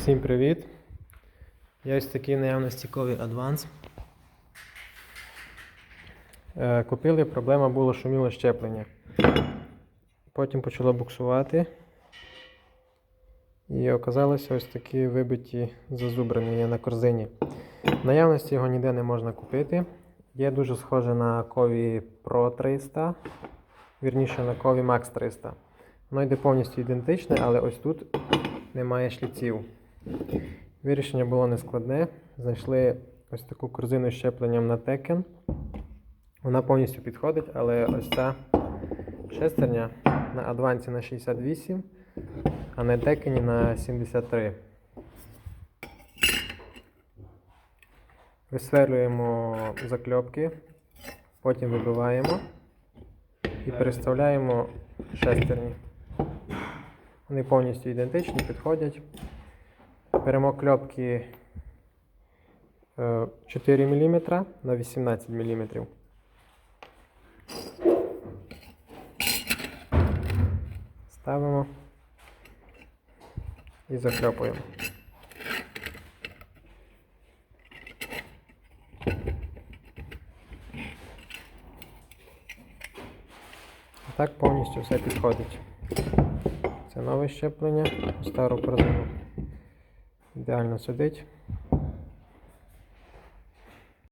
Всім привіт! Я ось такий наявності кові Advance. Е, Купили, проблема була шуміло щеплення. Потім почало буксувати. І оказалося ось такі вибиті зазубрини є на корзині. Наявності його ніде не можна купити. Є дуже схоже на кові Pro 300, вірніше на кові Max 300. Воно йде повністю ідентичне, але ось тут немає шліців. Вирішення було нескладне. Знайшли ось таку корзину з щепленням на текен. Вона повністю підходить, але ось ця шестерня на адвансі на 68, а на текені на 73. Висверлюємо закльопки, потім вибиваємо і переставляємо шестерні. Вони повністю ідентичні, підходять. Беремо кльопки е, 4 мм на 18 мм. Ставимо і закльопуємо. Так повністю все підходить. Це нове щеплення, стару корзину. Ідеально сидить.